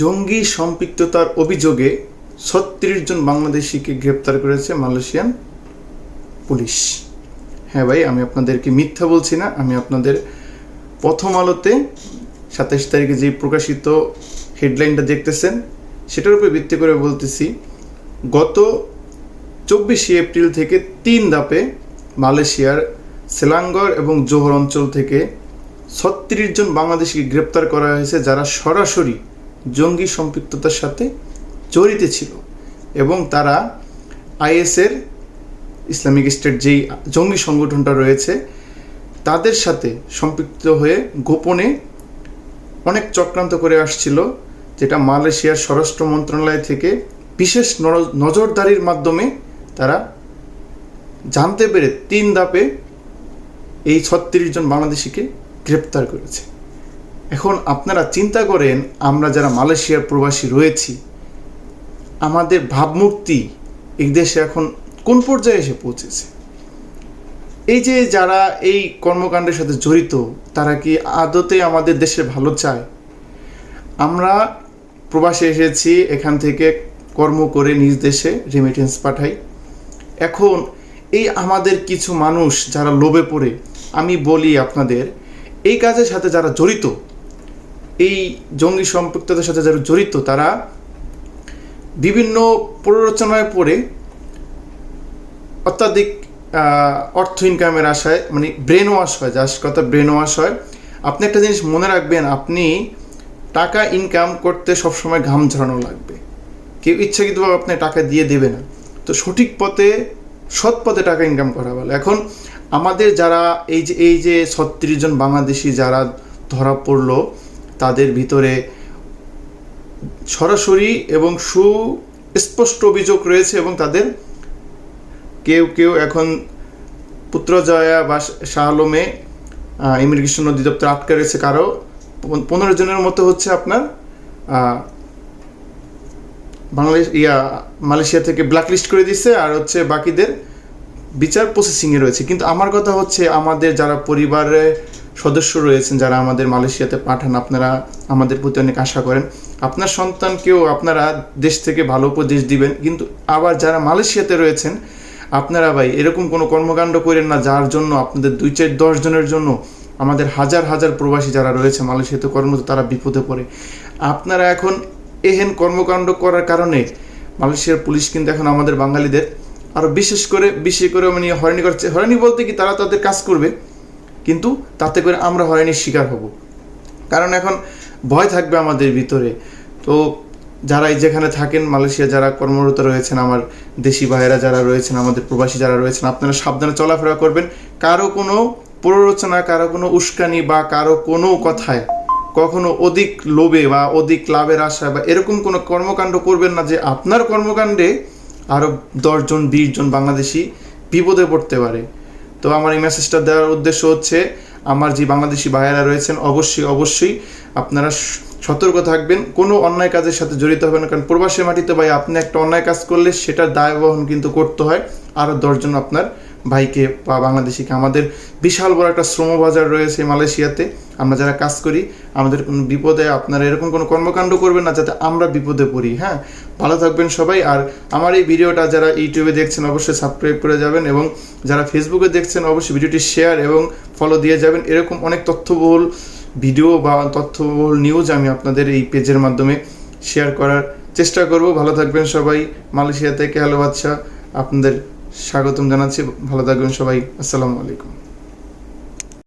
জঙ্গি সম্পৃক্ততার অভিযোগে ছত্রিশ জন বাংলাদেশিকে গ্রেপ্তার করেছে মালয়েশিয়ান পুলিশ। হ্যাঁ ভাই, আমি আপনাদেরকে মিথ্যা বলছি না, আমি আপনাদের প্রথম আলোতে সাতাশ তারিখে যে প্রকাশিত হেডলাইনটা দেখতেছেন, সেটার উপর ভিত্তি করে বলতেছি, গত চব্বিশে এপ্রিল থেকে তিন ধাপে মালয়েশিয়ার সেলাঙ্গর এবং জোহর অঞ্চল থেকে ছত্রিশ জন বাংলাদেশিকে গ্রেপ্তার করা হয়েছে, যারা সরাসরি জঙ্গি সম্পৃক্ততার সাথে জড়িত ছিল এবং তারা আইএসের ইসলামিক স্টেট যেই জঙ্গি সংগঠনটা রয়েছে, তাদের সাথে সম্পৃক্ত হয়ে গোপনে অনেক চক্রান্ত করে আসছিল, যেটা মালয়েশিয়ার স্বরাষ্ট্র মন্ত্রণালয় থেকে বিশেষ নজরদারির মাধ্যমে তারা জানতে পেরে তিন ধাপে এই ছত্রিশ জন বাংলাদেশিকে গ্রেপ্তার করেছে। এখন আপনারা চিন্তা করেন, আমরা যারা মালয়েশিয়ার প্রবাসী রয়েছি, আমাদের ভাবমূর্তি এই দেশে এখন কোন পর্যায়ে এসে পৌঁছেছে? এই যে যারা এই কর্মকাণ্ডের সাথে জড়িত, তারা কি আদতে আমাদের দেশে ভালো চায়? আমরা প্রবাসে এসেছি, এখান থেকে কর্ম করে নিজ দেশে রেমিটেন্স পাঠাই। এখন এই আমাদের কিছু মানুষ যারা লোভে পড়ে, আমি বলি আপনাদের, এই কাজের সাথে যারা জড়িত এই জঙ্গি সম্পৃক্ততার সাথে যারা জড়িত, তারা বিভিন্ন প্ররোচনায় পড়ে অত্যাধিক অর্থ ইনকামের আশায় মানে ব্রেন ওয়াশ হয় যার কথা ব্রেন ওয়াশ হয়। আপনি একটা জিনিস মনে রাখবেন, আপনি টাকা ইনকাম করতে সবসময় ঘাম ঝরানো লাগবে। কেউ ইচ্ছাকৃতভাবে আপনি টাকা দিয়ে দেবে না। তো সঠিক পথে, সৎ পথে টাকা ইনকাম করা ভালো। এখন আমাদের যারা, এই যে এই যে ছত্রিশ জন বাংলাদেশি যারা ধরা পড়ল তাদের ভিতরে সরাসরি এবং সুস্পষ্ট অভিযোগ রয়েছে এবং তাদের কেউ কেউ এখন পুত্রজয়া বা শাহ আলমে ইমিগ্রেশন অধিদপ্তর আটকে রয়েছে কারও। পনেরো জনের মতো হচ্ছে আপনার বাংলাদেশ, ইয়া, মালয়েশিয়া থেকে ব্ল্যাকলিস্ট করে দিচ্ছে আর হচ্ছে বাকিদের বিচার প্রসেসিংয়ে রয়েছে। কিন্তু আমার কথা হচ্ছে আমাদের যারা পরিবারের সদস্য রয়েছেন যারা আমাদের মালয়েশিয়াতে পাঠান। আপনারা আমাদের প্রতি অনেক আশা করেন। আপনার সন্তানকেও আপনারা দেশ থেকে ভালো উপদেশ দিবেন। কিন্তু আবার যারা মালয়েশিয়াতে রয়েছেন, আপনারা ভাই, এরকম কোনো কর্মকাণ্ড করেন না, যার জন্য আপনাদের দুই চার দশ জনের জন্য আমাদের হাজার হাজার প্রবাসী যারা রয়েছে মালয়েশিয়াতে কর্মরত, তারা বিপদে পড়ে। আপনারা এখন এহেন কর্মকাণ্ড করার কারণে মালয়েশিয়ার পুলিশ কিন্তু এখন আমাদের বাঙালিদের আরও বিশেষ করে, বেশি করে মানে হরানি করছে। হরানি বলতে কি তারা তাদের কাজ করবে কিন্তু তাতে করে আমরা হয়রানির শিকার হব। কারণ এখন ভয় থাকবে আমাদের ভিতরে। তো যারা যেখানে থাকেন, মালয়েশিয়া যারা কর্মরত রয়েছেন, আমার দেশি ভাইয়েরা যারা রয়েছেন, আমাদের প্রবাসী যারা রয়েছেন, আপনারা সাবধানে চলাফেরা করবেন। কারও কোনো প্ররোচনা, কারও কোনো উস্কানি বা কারও কোনো কথায় কখনো অধিক লোভে বা অধিক লাভের আশায় বা এরকম কোনো কর্মকাণ্ড করবেন না যে আপনার কর্মকাণ্ডে আরও দশজন বিশ জন বাংলাদেশি বিপদে পড়তে পারে। তো আমার এই মেসেজটা দেওয়ার উদ্দেশ্য হচ্ছে, আমার যে বাংলাদেশি ভাইয়েরা রয়েছেন, অবশ্যই অবশ্যই আপনারা সতর্ক থাকবেন। কোনো অন্যায় কাজের সাথে জড়িত হবেন কারণ প্রবাসী মাটিতে ভাই আপনি একটা অন্যায় কাজ করলে সেটার দায়বহন কিন্তু করতে হয়। আরও দশজন আপনার ভাইকে বা বাংলাদেশিকে আমাদের বিশাল বড় একটা শ্রম বাজার রয়েছে মালয়েশিয়াতে। আমরা যারা কাজ করি, আমাদের কোনো বিপদে আপনারা এরকম কোনো কর্মকাণ্ড করবেন না যাতে আমরা বিপদে পড়ি হ্যাঁ? ভালো থাকবেন সবাই। আর আমার এই ভিডিওটা যারা ইউটিউবে দেখছেন অবশ্যই সাবস্ক্রাইব করে যাবেন এবং যারা ফেসবুকে দেখছেন অবশ্যই ভিডিওটি শেয়ার এবং ফলো দিয়ে যাবেন। এরকম অনেক তথ্যবহুল ভিডিও বা তথ্যবহুল নিউজ আমি আপনাদের এই পেজের মাধ্যমে শেয়ার করার চেষ্টা করব। ভালো থাকবেন সবাই। মালয়েশিয়া থেকে হ্যালো বাচ্চা আপনাদের স্বাগতম জানাচ্ছি ভালো থাকবেন সবাই আসসালামু আলাইকুম।